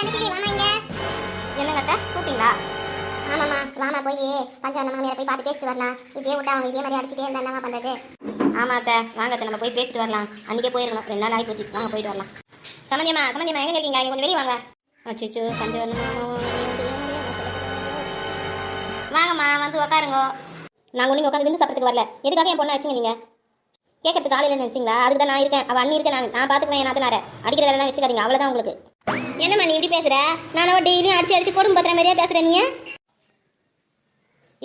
அன்னைக்கு வாமா இங்க? என்னங்க அத்தை? கூப்பிட்டீங்களா? ஆமாம்மா வாமா போய். பஞ்சாயத்து மாமியார் போய் பார்த்து பேசிட்டு வரலாம். இப்படியே விட்டா அவங்க இதே மாதிரி அடிச்சுட்டே இருந்தா என்னம்மா பண்ணுறது ஆமாம் அத்தை. வாங்க அத்தை நம்ம போய் பேசிட்டு வரலாம். அன்றைக்கே போயிருக்கணும் ரெண்டு நாள் ஆகி போச்சு வாங்க போயிட்டு வரலாம். சமந்தியம்மா சமந்தியம்மா எங்கே இருக்கீங்க? நீங்கள் கொஞ்சம் வெளியே வாங்க. அச்சோ பஞ்சு வாங்கம்மா வந்து உக்காருங்க. நாங்கள் ஒன்றும் உட்காந்து விருந்து சாப்பிட்றதுக்கு வரல. எதுக்காக என் பொண்ணை வச்சுங்க நீங்கள் கேட்கறதுக்கு ஆள் இல்லைன்னு அதுக்கு தான் நான் இருக்கேன். அவள் அண்ணி இருக்கேன் நான். நான் பார்த்துக்குவேன் என் நாத்தனார. அடிக்கிற வேலை தான் வச்சுக்காதீங்க. அவ்வளோதான் உங்களுக்கு. என்னம்மா நீ இப்படி பேசுற? நான் டெய்லியும் அடிச்சு அடிச்சு போடும் பத்திர மாதிரியே பேசுற நீ?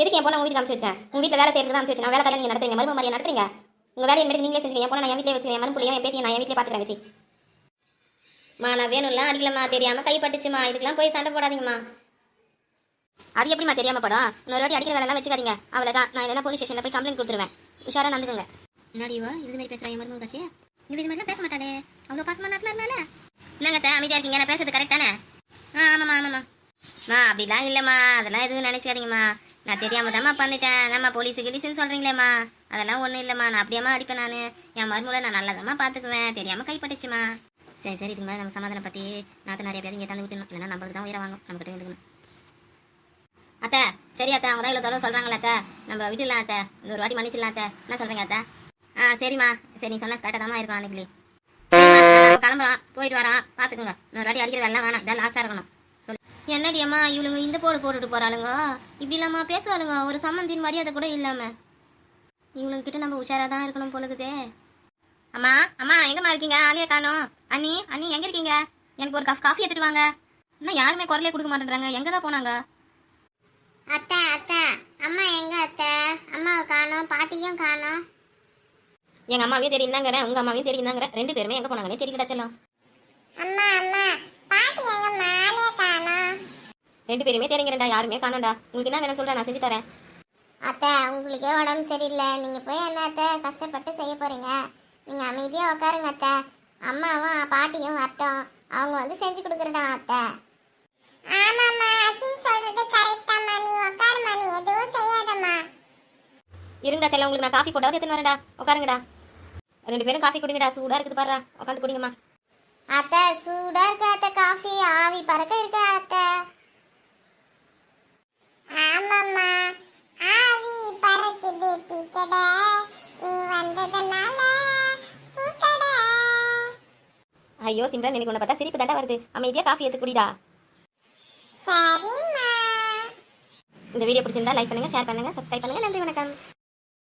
எதுக்கு என் பொண்ணை உங்க வீட்டுக்கு அனுப்பிச்சு வச்சேன்? உங்க வீட்டில் வேலை செய்யறதுக்கு அனுப்பிச்சு வச்சேன். நான் வேலை தலை நீங்க நடத்துறீங்க? மரும மாதிரி நடத்துறீங்க? உங்க வேலையை மட்டும் நீங்களே செஞ்சீங்க என் பொண்ணை நான் என் வீட்டிலே வச்சுக்கிறேன் என் மருமப்புள்ளையும் என் பேத்தியை நான் என் வீட்டில் பாத்துக்கிறேன் வச்சு. மா நான் வேணும்லாம் அடிக்கலம்மா. தெரியாம கைப்பட்டுச்சுமா. இதுக்கெல்லாம் போய் சண்டை போடாதீங்கம்மா. அது எப்படிமா தெரியாம படம்? இன்னொரு வாட்டி அடிக்கிற வேலைலாம் வச்சுக்காதீங்க. அவ்வளோதான் நான் என்ன போலீஸ் ஸ்டேஷனில் போய் கம்ப்ளைண்ட் கொடுத்துருவேன். உஷாரா நடந்துக்கோங்க. என்னடிவோ இது மாதிரி பேசுகிறேன் என் மருமக இது மாதிரிலாம் பேச மாட்டாளே. அவ்வளோ பாசமா நடத்தினால என்னங்கத்த அமைதியா இருக்கீங்க? நான் பேசுறது கரெக்ட் தானே? ஆ ஆமாம்மா ஆமாம்மா. மா அப்படிலாம் இல்லைம்மா. அதெல்லாம் எதுவும் நினைச்சுக்காதீங்கம்மா. நான் தெரியாம தாம்மா பண்ணிட்டேன். நம்ம போலீஸ் கிலீஸ்ன்னு சொல்கிறீங்களேம்மா அதெல்லாம் ஒன்றும் இல்லைம்மா. நான் அப்படியாம்மா அடிப்பேன் நான். என் மருமூல நான் நல்லதாம்மா பார்த்துக்குவேன். தெரியாமல் கைப்பட்டுச்சுமா சரி சரி இதுக்கு மேலே நம்ம சமாதானம் பற்றி நாற்று நிறைய பேர் இங்கே தந்து விட்டுணும் இல்லைன்னா நம்மளுக்கு தான் உயிரை வாங்கும். நம்ம கிட்ட அத்தை சரி அத்தை அவங்க தான் இவ்வளோ தடவை சொல்கிறாங்களே அத்தை. நம்ம விட்டுலாம் அத்தை. இந்த ஒரு வாட்டி மன்னிச்சிடலாம் அத்தை. என்ன சொல்கிறீங்க அத்தை? ஆ சரிம்மா. சரி நீ சொன்னால் கரெக்டாக தான் இருக்கும் அன்னைக்கு. கிளம்புறான் போயிட்டு வரான். பார்த்துக்குங்க இன்னொரு வாட்டி அடிக்கிற வேலை வேணாம். இதான் லாஸ்ட்டாக இருக்கணும். சொல்லு. என்னடி அம்மா இவளுங்க இந்த போடு போட்டுட்டு போறாளுங்க? இப்படி இல்லாம பேசுவாளுங்க. ஒரு சம்மந்தின் மரியாதை கூட இல்லாம. இவளுங்க கிட்ட நம்ம உஷாரா தான் இருக்கணும் போலுக்குதே அம்மா அம்மா எங்கம்மா இருக்கீங்க? ஆலியா காணோம். அண்ணி அண்ணி எங்க இருக்கீங்க? எனக்கு ஒரு கப் காஃபி எடுத்துட்டு வாங்க. இன்னும் யாருமே குரலே கொடுக்க மாட்டேன்றாங்க. எங்க தான் போனாங்க? அத்தை அத்தை. அம்மா எங்க அத்தை? அம்மாவை காணோம். பாட்டியும் காணோம். எங்க அம்மாவையும் தேடி இருந்தாங்கிறேன் உங்க அம்மாவையும் தேடி இருந்தாங்கிற ரெண்டு பேருமே எங்க போனாங்கன்னே தெரிய கிடச்சலாம் அம்மா அம்மா பாட்டி எங்க மாலே காணோம். ரெண்டு பேருமே தேடிங்கிறேன்டா யாருமே காணோம்டா. உங்களுக்கு என்ன வேணும் சொல்றேன் நான் செஞ்சு தரேன். அத்தை உங்களுக்கு உடம்பு சரியில்லை. நீங்க போய் என்ன அத்தை கஷ்டப்பட்டு செய்ய போறீங்க? நீங்க அமைதியா உட்காருங்க அத்தை. அம்மாவும் பாட்டியும் வரட்டும். அவங்க வந்து செஞ்சு கொடுக்குறடா அத்தை. ஆமாம்மா அசின் கரெக்டாம்மா நீ உட்காருமா நீ எதுவும் செய்யாதம்மா. இருங்கடா செல்ல உங்களுக்கு நான் காஃபி போட்டாவது எடுத்துன்னு வரேன்டா. உட்காருங்கடா ரெண்டு பேரும் காஃபி குடிங்கடா சூடா இருக்குது பாரு உட்காந்து குடிங்கம்மா. அத்தை சூடா இருக்க அத்தை காஃபி. ஆவி பறக்க இருக்க அத்தை. ஆமாம்மா. ஆவி பறக்குது டீ கடை நீ வந்ததுனால ஐயோ சிம்ரன் எனக்கு உன்னை பார்த்தா சிரிப்பு தண்டா வருது. அமைதியா காஃபி எடுத்து குடிடா. சரிம்மா. இந்த வீடியோ பிடிச்சிருந்தா லைக் பண்ணுங்க ஷேர் பண்ணுங்க சப்ஸ்கிரைப் பண்ணுங்க. நன்றி வணக்கம்.